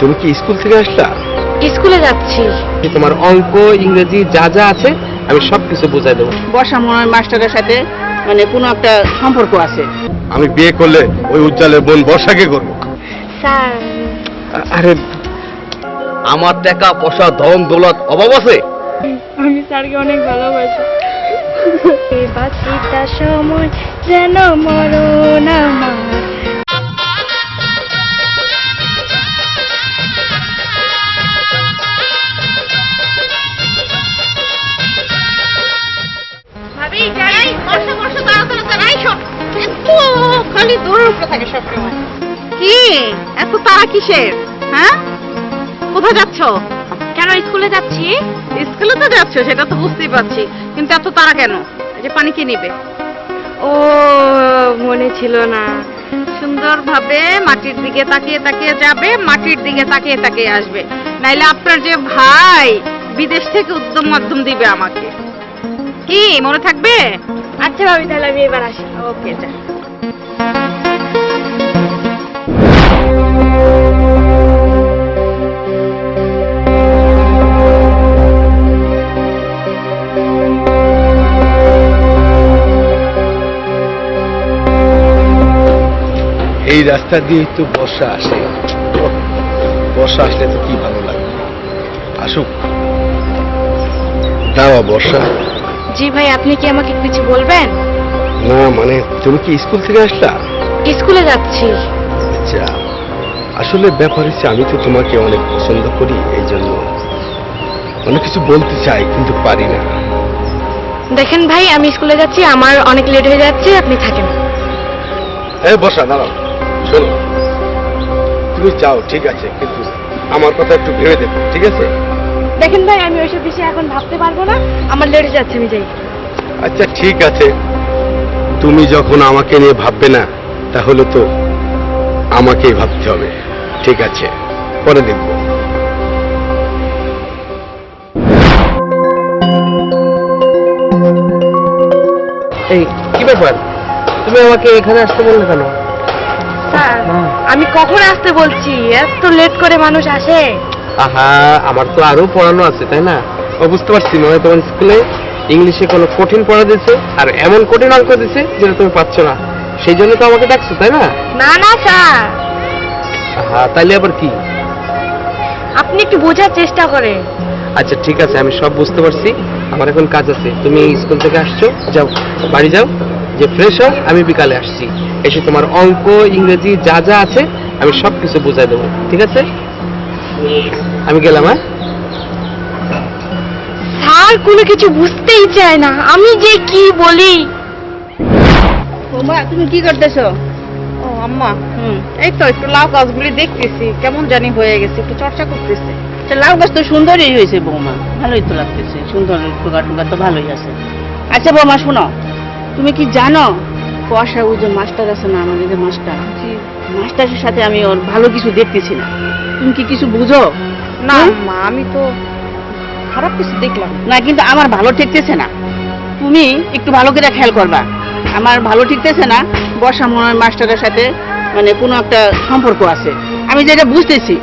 তুমি কি স্কুল থেকে আসলা? স্কুলে যাচ্ছি। তোমার অঙ্ক ইংরেজি যা যা আছে আমি সব কিছু বুঝাই দেবো। বর্ষা মনে হয় মাস্টারের সাথে মানে কোনো একটা সম্পর্ক আছে। আমি বিয়ে করলে ওই উজ্জ্বলের বোন বর্ষাকে করব। স্যার। আরে আমার টাকা পয়সা ধন দৌলত অভাব আছে? আমি স্যারকে অনেক ভালোবাসি। বাকিটা সময় যেন মরণ আমার। যাই বর্ষা বর্ষা তাড়াতাড়ি তাড়াই সব। এত খালি দৌড়ের উপরে থাকে সবসময়। কি? এত তাড়া কিসের? হ্যাঁ? কোথায় যাচ্ছ? কেন স্কুলে যাচ্ছি? স্কুলে তো যাচ্ছ সেটা তো বুঝতেই পারছি। কিন্তু এত তাড়া কেন? যে পানি কে নিবে? ও মনে ছিল না। সুন্দরভাবে মাটির দিকে তাকিয়ে তাকিয়ে যাবে মাটির দিকে তাকিয়ে তাকিয়ে আসবে। নাইলে আপনার যে ভাই বিদেশ থেকে উদ্যম মাধ্যম দিবে আমাকে। কি মনে থাকবে? আচ্ছা ভাবি তাহলে আমি এবার আসি। ওকে যা। এই রাস্তা দিয়ে তো বর্ষা আসে। বর্ষা আসলে তো কি ভালো লাগে। আসুক। দাও বর্ষা। জি ভাই আপনি কি আমাকে কিছু বলবেন? না মানে তুমি কি স্কুল থেকে আসলা? স্কুলে যাচ্ছি। আচ্ছা আসলে ব্যাপার হচ্ছে আমি তো তোমাকে অনেক পছন্দ করি এই জন্য অনেক কিছু বলতে চাই কিন্তু পারি না। দেখেন ভাই আমি স্কুলে যাচ্ছি আমার অনেক লেট হয়ে যাচ্ছে আপনি থাকেন। এই বসা দাঁড়াও শোনো। তুমি যাও ঠিক আছে কিন্তু আমার কথা একটু ভেবে দেখো ঠিক আছে? দেখেন ভাই আমি ওইসব বিষয়ে এখন ভাবতে পারব না। আমার লেট যাচ্ছে আমি যাই। আচ্ছা ঠিক আছে। তুমি যখন আমাকে নিয়ে ভাববে না তাহলে তো আমাকেই ভাবতে হবে। ঠিক আছে পরে দেখব। এই কি ব্যাপার? তুমি আমাকে এখানে আসতে বললে কেন? স্যার আমি কখন আসতে বলছি? এত লেট করে মানুষ আসে। আহা আমার তো আরও পড়ানো আছে তাই না? ও বুঝতে পারছি মনে তোমার স্কুলে ইংলিশে কোনো কঠিন পড়া দিছে আর এমন কঠিন অঙ্ক দিছে যেটা তুমি পাচ্ছ না। সেই জন্য তো আমাকে ডাকছো তাই না? না না স্যার। আহা তাইলে আবার কি? আপনি একটু বোঝার চেষ্টা করেন। আচ্ছা ঠিক আছে আমি সব বুঝতে পারছি। আমার এখন কাজ আছে। তুমি স্কুল থেকে আসছো যাও বাড়ি যাও যে ফ্রেশ হও আমি বিকালে আসছি। এসে তোমার অঙ্ক ইংরেজি যা যা আছে আমি সব কিছু বুঝাই দেবো। ঠিক আছে? আমি গেলাম হ্যাঁ? স্যার কোনো কিছু বুঝতেই চায় না। আমি যে কি বলি? বৌমা তুমি কি করতেছো? ও আম্মা হুম এই তো একটু লাউ গাছগুলি দেখতেছি কেমন জানি হয়ে গেছে একটু চর্চা করতেছি। লাউ গাছ তো সুন্দরই হয়েছে বৌমা ভালোই তো লাগতেছে সুন্দর টুকা টুকা তো ভালোই আছে। আচ্ছা বৌমা শোনো তুমি কি জানো কুয়াশা ওই যে মাস্টার আছে না আমাদের যে মাস্টার? মাস্টারের সাথে আমি ওর ভালো কিছু দেখতেছি না তুমি কি কিছু বুঝো? না মা আমি তো খারাপ কিছু দেখলাম না। কিন্তু আমার ভালো ঠেকতেছে না। তুমি একটু ভালো করে খেয়াল করবা। আমার ভালো ঠিকতেছে না বর্ষা মনে হয় মাস্টারের সাথে মানে কোনো একটা সম্পর্ক আছে। আমি যেটা বুঝতেছি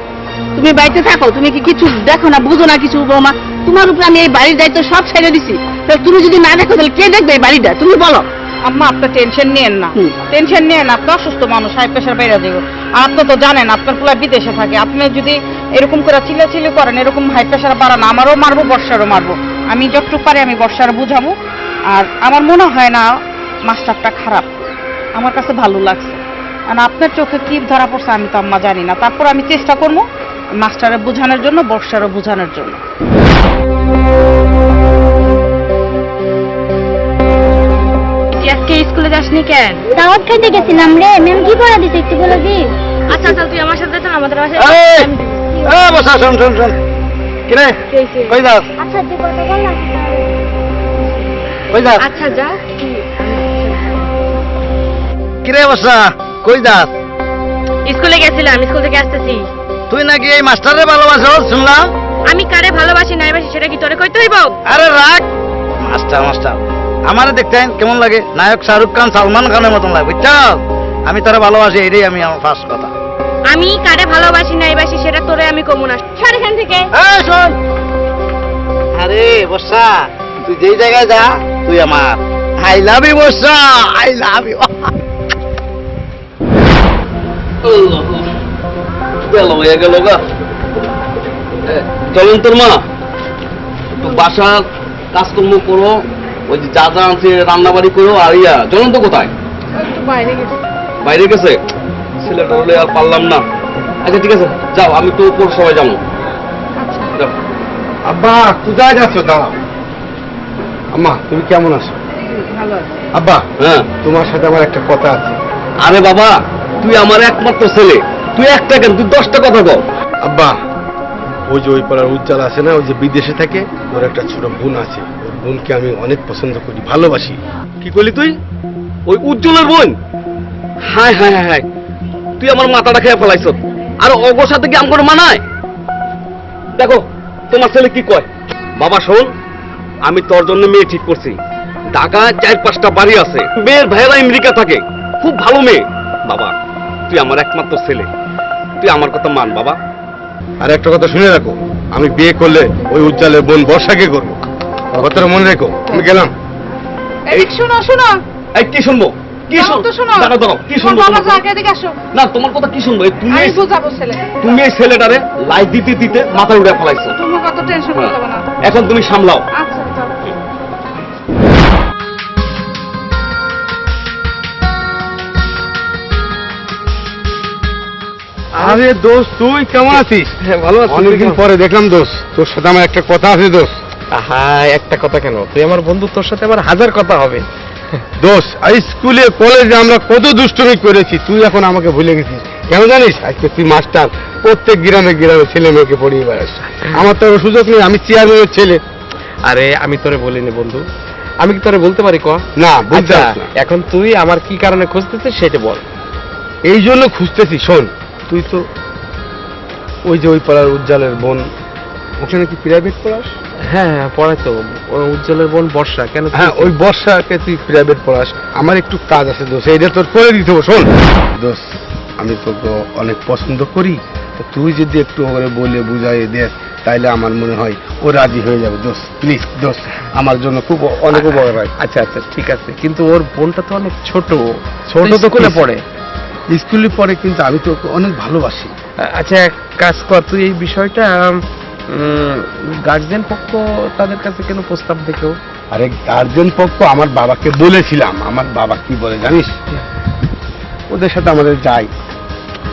তুমি বাড়িতে থাকো তুমি কি কিছু দেখো না বুঝো না কিছু বৌমা। তোমার উপরে আমি এই বাড়ির দায়িত্ব সব ছেড়ে দিছি। তাহলে তুমি যদি না দেখো তাহলে কে দেখবে এই বাড়িটা? তুমি বলো। আম্মা আপনার টেনশন নিয়েন না। টেনশন নিয়েন আপনি অসুস্থ মানুষ হাই প্রেশার বেড়ে দেবো আর আপনি তো জানেন আপনার পোলা বিদেশে থাকে। আপনি যদি এরকম করে চিল্লাচিল্লি করেন এরকম হাই প্রেশার বাড়ান আমারও মারবো বর্ষারও মারবো। আমি যতটুকু পারি আমি বর্ষার বুঝাবো। আর আমার মনে হয় না মাস্টারটা খারাপ। আমার কাছে ভালো লাগছে। আর আপনার চোখে কি ধরা পড়ছে আমি তো আম্মা জানি না। তারপর আমি চেষ্টা করব মাস্টারে বোঝানোর জন্য বর্ষারও বোঝানোর জন্য। তুই আজকে স্কুলে যাসনি কেন? দাওয়াত খাইতে গেছিলাম রে। ম্যাম কি পড়া দিতে একটু বলে দি। আচ্ছা আচ্ছা তুই আমার সাথে চল আমাদের বাসায়! এ বসা শোন শোন শোন। কিরে কই যাস? আচ্ছা তুই কত বল কই যাস? আচ্ছা যা। কিরে বসা? কই যাস? স্কুলে গেছিলাম স্কুল থেকে আসতেছি। তুই নাকি এই মাস্টারে ভালোবাসো শুনলাম? আমি কারে ভালোবাসি নাই বাসি সেটা কি তোরে কইতে হইব? আরে রাখ মাস্টার মাস্টার। আমারে দেখতেন কেমন লাগে? নায়ক শাহরুখ খান সালমান খানের মতন লাগে বুঝছস আমি তোরা ভালোবাসি এটাই আমি আমার ফার্স্ট কথা। আমি কারে ভালোবাসি নাই বাসি সেটা তোরে যাব না। সর এখান থেকে। এই শোন। আরে বর্ষা তুই যেই জায়গায় যা তুই আমার। I love you Barsha I love you গেল হয়ে গেল গা। চলেন তোর মা। বাসার কাজকর্ম করো। ওই যে যা যা আছে রান্না বাড়ি করো আর ইয়া জ্বলন্ত কোথায়? বাইরে গেছে। ছেলেটা হলে আর পারলাম না। আচ্ছা ঠিক আছে যাও আমি তো উপর সবাই যাব আব্বা কোথায় যাচ্ছ? দাঁড়াও। আম্মা তুমি কেমন আছো? আব্বা হ্যাঁ। তোমার সাথে আমার একটা কথা আছে। আরে বাবা তুই আমার একমাত্র ছেলে। তুই একটা কেন? তুই দশটা কথা বল আব্বা ওই যে ওই পাড়ার উজ্জ্বল আছে না ওই যে বিদেশে থাকে ওর একটা ছোট বোন আছে। বোনকে আমি অনেক পছন্দ করি, ভালোবাসি। কি করলি তুই? ওই উজ্জ্বলের বোন? হায় হায় হায় হায়। তুই আমার মাথাটা খেয়ে ফেলাইছ। আর অগোর সাথে কি আমার মানায় দেখো, তোমার ছেলে কি কয়? বাবা, শোন, আমি তোর জন্য মেয়ে ঠিক করছি। ঢাকায় চার পাঁচটা বাড়ি আছে। মেয়ের ভাইয়েরা আমেরিকা থাকে। খুব ভালো মেয়ে। বাবা, তুই আমার একমাত্র ছেলে। তুই আমার কথা মান, বাবা। আর, একটা কথা শুনে রাখো। আমি বিয়ে করলে ওই উজ্জ্বলের বোন বর্ষাকে করব। কথাটা মনে রেখো আমি গেলাম। এই শোনো শোনো। এই কি শুনব? কি শুনব? দাঁড়াও দাঁড়াও কি শুনব বাবা যাকে এদিকে আসো। না তোমার কথা কি শুনব? তুমি আমি বুঝাবো ছেলে। তুমি এই ছেলেটারে লাইট দিতে দিতে মাথা উড়ে ফেলাইছো। তুমি কত টেনশন। না। এখন তুমি সামলাও। আচ্ছা আরে দোস্ত তুই কেমন আছিস? হ্যাঁ ভালো আছি। অনেকদিন পরে দেখলাম দোস্ত তোর সাথে আমার একটা কথা আছে দোস্ত। হ্যাঁ একটা কথা কেন? তুই আমার বন্ধু তোর সাথে আমার হাজার কথা হবে। দোষ স্কুলে কলেজে আমরা কত দুষ্টুমি করেছি তুই এখন আমাকে ভুলে গেছিস। কেন জানিস? আজকে তুই মাস্টার প্রত্যেক গ্রামে গ্রামে ছেলে মেয়েকে পড়িয়ে বেড়াস আমার তো সুযোগ নেই আমি চেয়ারম্যানের ছেলে। আরে আমি তোরে বলিনি বন্ধু। আমি কি তোরে বলতে পারি ক? না বুঝতে আচ্ছা, না। এখন তুই আমার কি কারণে খুঁজতেছিস সেটা বল। এই জন্য খুঁজতেছি শোন। তুই তো ওই যে ওই পাড়ার উজ্জ্বলের বোন ওখানে কি প্রাইভেট পড়াস? হ্যাঁ হ্যাঁ পড়াই তো উজ্জ্বলের বোন বর্ষা কেন হ্যাঁ? ওই বর্ষাকে তুই প্রাইভেট পড়াস আমার একটু কাজ আছে দোষ এইটা তোর করে দিতে হবে শোন। দোষ আমি তোকে অনেক পছন্দ করি। তো তুই যদি একটু করে বলে বুঝাই দেস তাইলে আমার মনে হয় ও রাজি হয়ে যাবে। দোষ প্লিজ দোষ আমার জন্য খুব অনেক উপকার হয়। আচ্ছা আচ্ছা ঠিক আছে। কিন্তু ওর বোনটা তো অনেক ছোট। ছোট তো স্কুলে কি? পড়ে। স্কুলে পড়ে কিন্তু আমি তোকে অনেক ভালোবাসি। আচ্ছা এক কাজ কর তুই এই বিষয়টা গার্জেন পক্ষ তাদের কাছে কেন প্রস্তাব দেখেও? আরে গার্জেন পক্ষ আমার বাবাকে বলেছিলাম। আমার বাবা কি বলে জানিস? ওদের সাথে আমাদের যাই।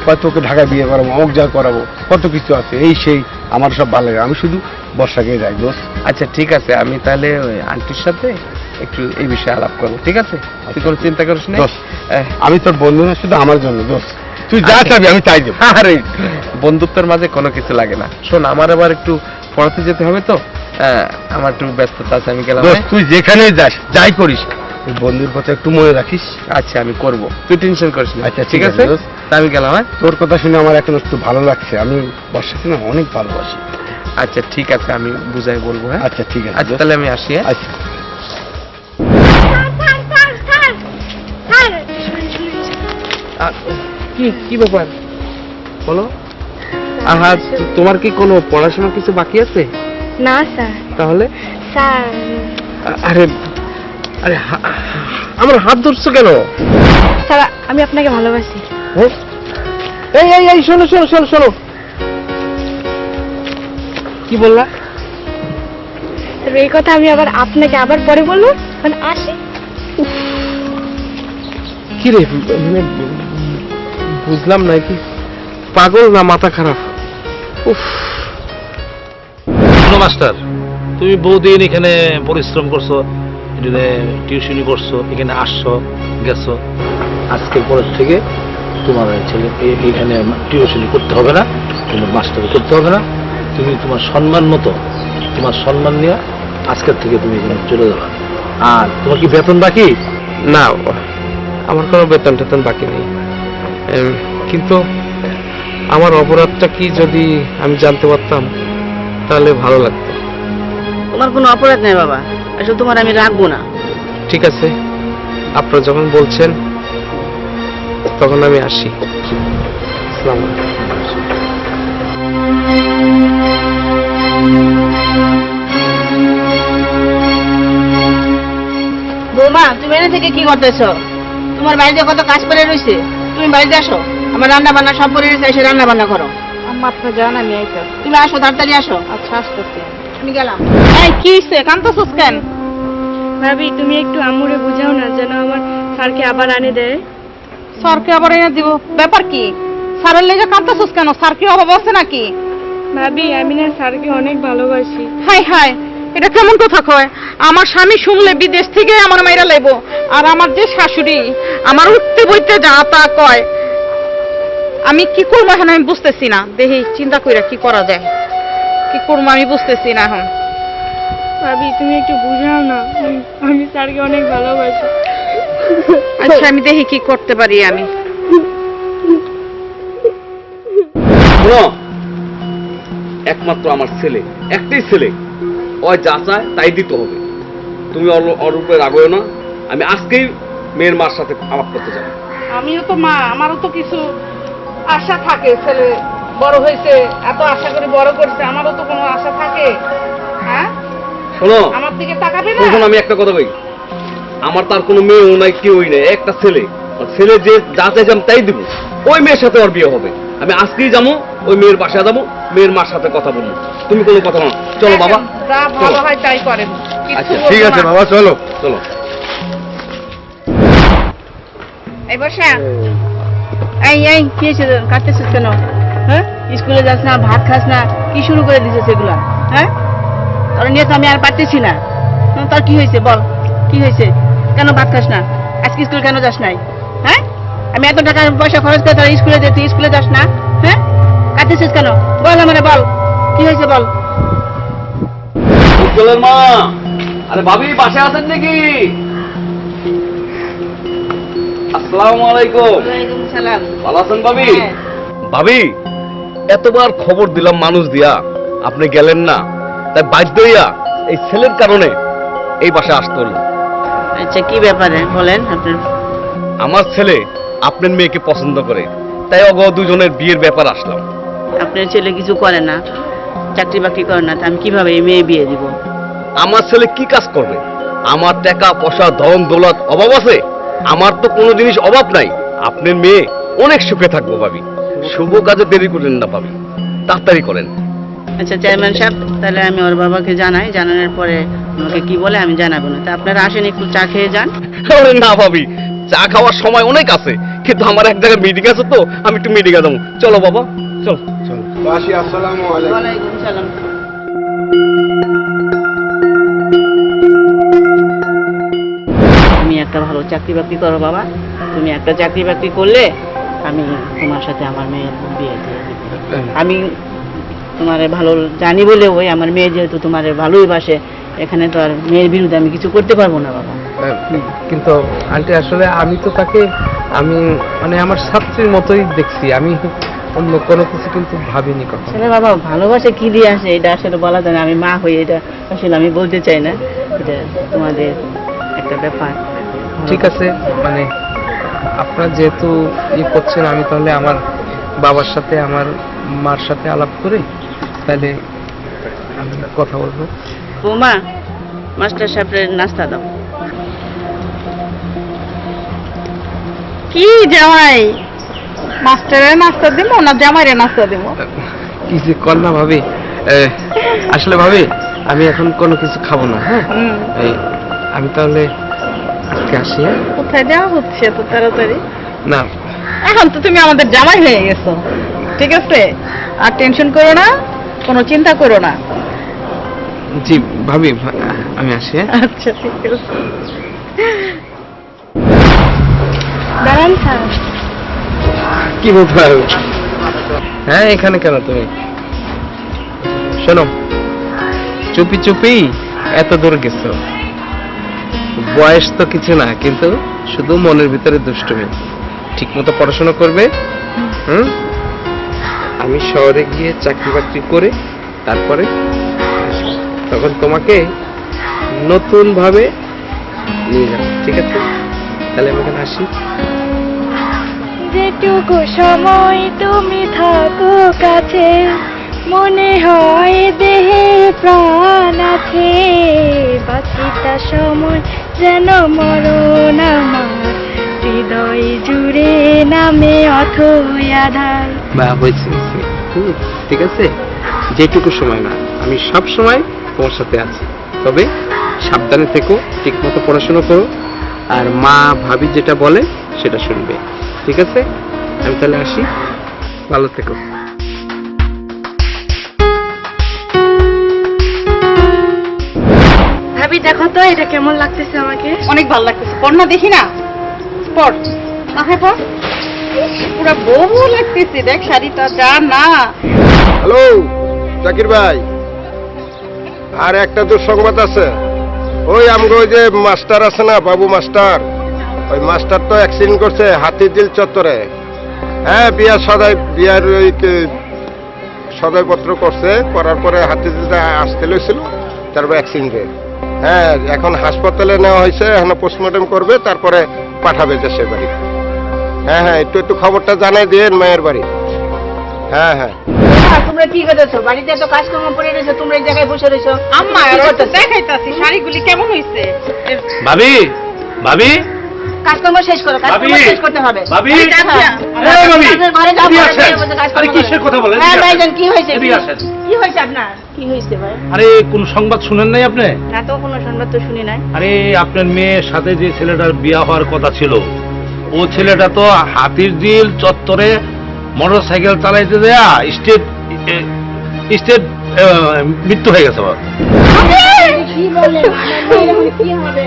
হয়তো ওকে ঢাকা বিয়ে করাবো অমুক যা করাবো কত কিছু আছে এই সেই আমার সব ভালো লাগে। আমি শুধু বর্ষাকে যাই দোষ আচ্ছা ঠিক আছে। আমি তাহলে ওই আন্টির সাথে একটু এই বিষয়ে আলাপ করব ঠিক আছে? তুই কোনো চিন্তা করিস না আমি তোর বন্ধু না শুধু আমার জন্য দোষ তুই যা। চাবি আমি তাই দেবো। আরে বন্ধুত্বের মাঝে কোনো কিছু লাগে না। শোন আমার আবার একটু পড়াতে যেতে হবে তো। আমার একটু ব্যস্ততা আছে আমি গেলাম হ্যাঁ? তুই যেখানে যাস যাই করিস। তুই বন্ধুর কথা একটু মনে রাখিস। আচ্ছা আমি করব। তুই টেনশন করিস না। আচ্ছা, ঠিক আছে? আমি গেলাম হ্যাঁ? তোর কথা শুনে আমার এখন একটু ভালো লাগছে। আমি বর্ষাকে না অনেক ভালোবাসি। আচ্ছা ঠিক আছে আমি বুঝাই বলব হ্যাঁ? আচ্ছা ঠিক আছে আচ্ছা তাহলে আমি আসি হ্যাঁ? আচ্ছা। কি কি ব্যাপার? বলো। আহা তোমার কি কোনো পড়াশোনা কিছু বাকি আছে? না স্যার। তাহলে? স্যার। আরে আরে আমার হাত ধরছো কেন? স্যার আমি আপনাকে ভালোবাসি? এই এই এই শোনো শোনো শোনো শোনো। কি বললা? এই কথা আমি আবার আপনাকে আবার পরে বলব? মানে আসি? কি রে মানে বুঝলাম না কি পাগল না মাথা খারাপ। উফ। মাস্টার তুমি বহুদিন এখানে পরিশ্রম করছ এখানে টিউশনি করছ এখানে আসছো গেছো। আজকের পরের থেকে তোমার ছেলে এখানে টিউশনি করতে হবে না তোমার মাস্টার করতে হবে না। তুমি তোমার সম্মান মতো তোমার সম্মান নিয়ে আজকের থেকে তুমি এখানে চলে যাবে। আর তোমার কি বেতন বাকি? না আমার কোনো বেতন টেতন বাকি নেই। কিন্তু আমার অপরাধটা কি যদি আমি জানতে পারতাম তাহলে ভালো লাগতো। তোমার কোনো অপরাধ নেই বাবা আসলে তোমার আমি রাখব না। ঠিক আছে আপনারা যখন বলছেন তখন আমি আসি। আসসালামু বৌমা তুমি এনে থেকে কি করতেছ? তোমার বাড়িতে কত কাজ করে রয়েছে? তুমি বাড়িতে আসো। আমার রান্না বান্না সব করে রয়েছে এসে রান্না বান্না করো। আম্মা আপনার জান আমি আইতাম তুমি আসো তাড়াতাড়ি আসো। আচ্ছা আসতেছি। আমি গেলাম। এই কি হইছে? কান্তছস কেন? ভাবি তুমি একটু আম্মুরে বুঝাও না যেন আমার স্যারকে আবার আনে দেয়। স্যারকে আবার এনে দিব? ব্যাপার কি? স্যারের লেগে কাঁদতেছিস কেন? স্যার কি অভাব আছে নাকি? ভাবি আমি না স্যারকে অনেক ভালোবাসি। হাই হাই এটা কেমন কথা কয়? আমার স্বামী শুনলে বিদেশ থেকে আমার মাইরা লাইব আর আমার যে শাশুড়ি আমার উঠতে বইতে যা তা কয় আমি কি করব এখন আমি বুঝতেছি না। দেখি চিন্তা কইরা কি করা যায়? কি করব আমি বুঝতেছি না এখন। ভাবি তুমি একটু বুঝাও না। আমি- আমি স্যারকে অনেক ভালোবাসি। আচ্ছা আমি দেখি কি করতে পারি আমি। একমাত্র আমার ছেলে একটাই ছেলে। ওই যা চায় তাই দিতে হবে। তুমি ওর- উপরে রাগো না। আমি আজকেই মেয়ের মার সাথে আলাপ করতে যাব। আমিও তো মা আমারও তো কিছু আশা থাকে। ছেলে বড় হয়েছে এত আশা করে বড় করছে আমারও তো কোনো আশা থাকে। হ্যাঁ? শোনো আমার দিকে তাকাবে না? তখন আমি একটা কথা বলি। আমার তার কোনো মেয়েও নাই কেউই নেই একটা ছেলে। ছেলে যে যা চাইছে আমি তাই দিব। ওই মেয়ের সাথে ওর বিয়ে হবে। আমি আজকেই যাব ওই মেয়ের বাসায় যাব মেয়ের মার সাথে কথা বলব। তুমি কোনো কথা বলো না। চলো বাবা। ভালো হয় তাই করেন। আচ্ছা ঠিক আছে বাবা চলো। চলো। এই বর্ষা এই এই কি হয়েছে? কাটতেছিস কেন? হ্যাঁ? স্কুলে যাস না ভাত খাস না কি শুরু করে দিছিস এগুলা? হ্যাঁ? তোর নিয়ে তো আমি আর পারতেছি না। তোর কি হয়েছে বল? কি হয়েছে? কেন ভাত খাস না? আজকে স্কুল কেন যাস নাই? হ্যাঁ? আমি এত টাকা পয়সা খরচ করে তোর স্কুলে যেতে স্কুলে যাস না? কাটতেছিস কেন? বল আমারে বল। কি হয়েছে বল। উজ্জ্বলের মা আরে ভাবি বাসায় আছেন নাকি? আসসালামু আলাইকুম। ভালো আছেন ভাবি? হ্যাঁ। ভাবি এতবার খবর দিলাম মানুষ দিয়া। আপনি গেলেন না। তাই বাধ্য হইয়া এই ছেলের কারণে এই বাসায় আসতে হলো। আচ্ছা কি ব্যাপারে? বলেন আপনার। আমার ছেলে আপনার মেয়েকে পছন্দ করে। তাই অগ দুজনের বিয়ের ব্যাপার আসলাম। আপনার ছেলে কিছু করে না চাকরি বাকরি করে না আমি কীভাবে এই মেয়ে বিয়ে দিব? আমার ছেলে কি কাজ করবে? আমার টাকা পয়সা ধন দৌলত অভাব আছে? আমার তো কোনো জিনিস অভাব নাই। আপনার মেয়ে অনেক সুখে থাকব ভাবি। শুভ কাজে দেরি করেন না ভাবি। তাড়াতাড়ি করেন। আচ্ছা চেয়ারম্যান সাহেব তাহলে আমি ওর বাবাকে জানাই। জানানোর পরে আমাকে কি বলে আমি জানাব না। তা আপনারা আসেন একটু চা খেয়ে যান। না ভাবি চা খাওয়ার সময় অনেক আছে। কিন্তু আমার এক জায়গায় মিটিং আছে তো আমি একটু মিটিংয়ে যাব। চলো বাবা চলো। চলো। ওয়ালাইকুম সালাম। তুমি একটা ভালো চাকরি বাকরি করো বাবা। তুমি একটা চাকরি বাকরি করলে আমি তোমার সাথে আমার মেয়ের বিয়ে দিয়ে আমি তোমারে ভালো জানি বলে ওই আমার মেয়ে যেহেতু তোমারে ভালোই বাসে এখানে তো আর মেয়ের বিরুদ্ধে আমি কিছু করতে পারব না বাবা। কিন্তু আন্টি আসলে আমি তো তাকে আমি মানে আমার ছাত্রীর মতোই দেখছি। আমি অন্য কোনো কিছু কিন্তু ভাবিনি কখনো। ছেলে বাবা ভালোবাসে কি দিয়ে আসে এটা আসলে বলা যায় না। আমি মা হই এটা আসলে আমি বলতে চাই না। এটা তোমাদের একটা ব্যাপার। ঠিক আছে মানে আপনার যেহেতু ই করছেন আমি তাহলে আমার বাবার সাথে আমার মার সাথে আলাপ করে তাহলে আমি কথা বলব। বৌমা মাস্টার সাহেবের নাস্তা দাও। কি জামাই? মাস্টারের নাস্তা দিব না জামাইরে নাস্তা দিব? কি যে কর না ভাবি আসলে ভাবি আমি এখন কোনো কিছু খাব না হ্যাঁ? আমি তাহলে আজকে আসি হ্যাঁ? কোথায় যাওয়া হচ্ছে এত তাড়াতাড়ি? না। এখন তো তুমি আমাদের জামাই হয়ে গেছো ঠিক আছে? আর টেনশন করো না কোনো চিন্তা করো না। জি ভাবি আমি আসি হ্যাঁ? আচ্ছা ঠিক আছে। দাঁড়ান স্যার কি বলতে পারবে হ্যাঁ এখানে কেন তুমি? শোনো, চুপি চুপি এত দূর গেছো। বয়স তো কিছু না, কিন্তু শুধু মনের ভিতরে দুষ্টুমি। ঠিক মতো পড়াশোনা করবে, হুম? আমি শহরে গিয়ে চাকরি বাকরি করে তারপরে তখন তোমাকে নতুন ভাবে নিয়ে যাব, ঠিক আছে? তাহলে আমি এখানে আসি। যেটুকু সময় তুমি থাকো কাছে। মনে হয় দেহে প্রাণ আছে। বাকিটা সময় যেন মরণ আমার। হৃদয় জুড়ে নামে অথই আধার। বা হয়েছে ঠিক আছে? যেটুকু সময় না আমি সব সময় তোমার সাথে আছি। তবে সাবধানে থেকো ঠিক মতো পড়াশোনা করো। আর মা ভাবি যেটা বলে সেটা শুনবে। ঠিক আছে? আমি তাহলে আসি। ভালো থেকো। ভাবি দেখো তো এটা কেমন লাগতেছে আমাকে? অনেক ভালো লাগতেছে। পড় না দেখি না। পড়। মাথায় পুরা বউ বউ লাগতেছে। দেখ শাড়িটা যা না। হ্যালো জাকির ভাই। আর একটা দুঃসংবাদ আছে। ওই আমগো ওই যে মাস্টার আছে না বাবু মাস্টার? ওই মাস্টার তো অ্যাক্সিডেন্ট করছে হাতিঝিল চত্বরে। হ্যাঁ বিয়া সদাই বিয়ার ওই সদাইপত্র করছে করার পরে হাতিঝিলটা আসতে লইছিল তারপর অ্যাক্সিডেন্টে হ্যাঁ এখন হাসপাতালে নেওয়া হয়েছে এখন পোস্টমর্টম করবে তারপরে পাঠাবে দেশের বাড়ি। হ্যাঁ হ্যাঁ একটু একটু খবরটা জানাই দিয়ে মায়ের বাড়ি। হ্যাঁ হ্যাঁ। তোমরা কি করতেছো? বাড়িতে এত কাজকর্ম পড়ে রয়েছে তোমরা এই জায়গায় বসে রয়েছো। আম্মা দেখাইতাছি শাড়িগুলি কেমন হয়েছে ভাবি ভাবি। কাজকর্ম শেষ করো কাজকর্ম শেষ করতে হবে। ভাবি! ঘরে যাও, আরে কিসের কথা বলেন? হ্যাঁ ভাইজান কি হয়েছে কি হয়েছে? আপনার? কি হয়েছে ভাই? আরে কোন সংবাদ শুনেন নাই আপনি? না তো কোনো সংবাদ তো শুনি নাই। আরে আপনার মেয়ের সাথে যে ছেলেটার বিয়া হওয়ার কথা ছিল ও ছেলেটা তো হাতির দিল চত্বরে মোটর সাইকেল চালাইতে দেয়া স্টেট স্টেট মৃত্যু হয়ে গেছে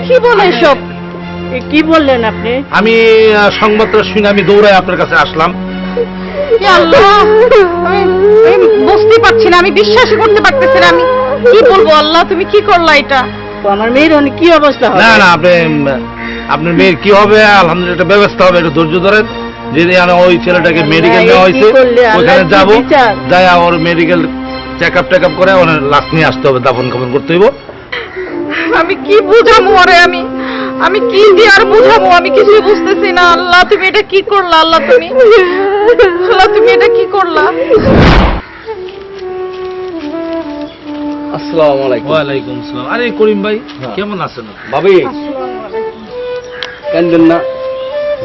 কি বলে সব? কি বললেন আপনি? আমি সংবাদটা শুনে আমি দৌড়ায় আপনার কাছে আসলাম। বুঝতে পারছি না আমি বিশ্বাসই করতে পারতেছি না আমি কি বলব আল্লাহ তুমি কি করলা এটা? আমার মেয়ের অনেক কি অবস্থা হবে? না না আপনি আপনার মেয়ের কি হবে? আলহামদুলিল্লাহ একটা ব্যবস্থা হবে একটু ধৈর্য ধরেন। যদি আমি ওই ছেলেটাকে মেডিকেল নেওয়া হয়েছে ওখানে যাব? যাই ওর medical check up take up করে ওনার লাশ নিয়ে আসতে হবে দাফন কাফন করতে হইব। আমি কি বুঝাবো ওরে আমি? আমি কি দিয়ে আর বুঝাবো? আমি কিছুই বুঝতেছি না। আল্লাহ তুমি এটা কি করলা? আল্লাহ তুমি? আল্লাহ তুমি এটা কি করলা? আসসালামু আলাইকুম। ওয়ালাইকুম আসসালাম। আরে করিম ভাই কেমন আছেন ভাবি কেন না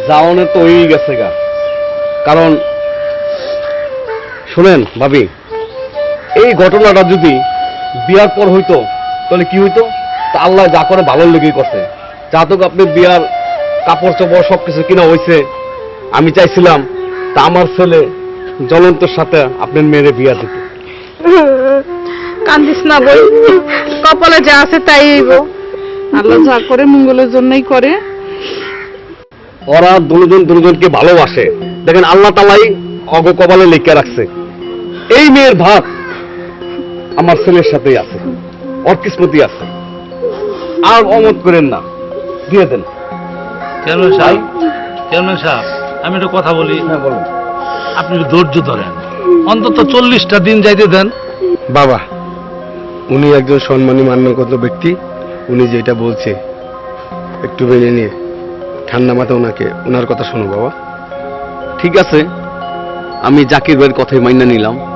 যাওয়ানে তো হয়েই গেছে গা। কারণ শুনেন ভাবি এই ঘটনাটা যদি বিয়ার পর হইতো তাহলে কি হইতো? তা আল্লাহ যা করে ভালোর লেগেই করছে। যা তো আপনি বিয়ার কাপড় চোপড় সব কিছু কিনা হয়েছে আমি চাইছিলাম তা আমার ছেলে জ্বলন্তর সাথে আপনার মেয়েরে বিয়া দিতে। কান্দিস না বই কপালে যা আছে তাই আল্লাহ যা করে মঙ্গলের জন্যই করে। ওরা দুজন দুজনকে ভালোবাসে। দেখেন আল্লাহ তালাই অগ কপালে লিখে রাখছে এই মেয়ের ভাত আমার ছেলের সাথেই আছে ওর কিসমতি আছে। আর অমত করেন না। দিয়ে দেন। চেয়ারম্যান সাহেব চেয়ারম্যান সাহেব আমি একটা কথা বলি। হ্যাঁ বলুন। আপনি ধৈর্য ধরেন। অন্তত চল্লিশটা দিন যাইতে দেন। বাবা উনি একজন সম্মানী মান্যগত ব্যক্তি। উনি যেটা বলছে একটু মেনে নিয়ে। ঠান্ডা মাথা ওনাকে ওনার কথা শোনো বাবা। ঠিক আছে আমি জাকির ভাইয়ের কথাই মাইনা নিলাম।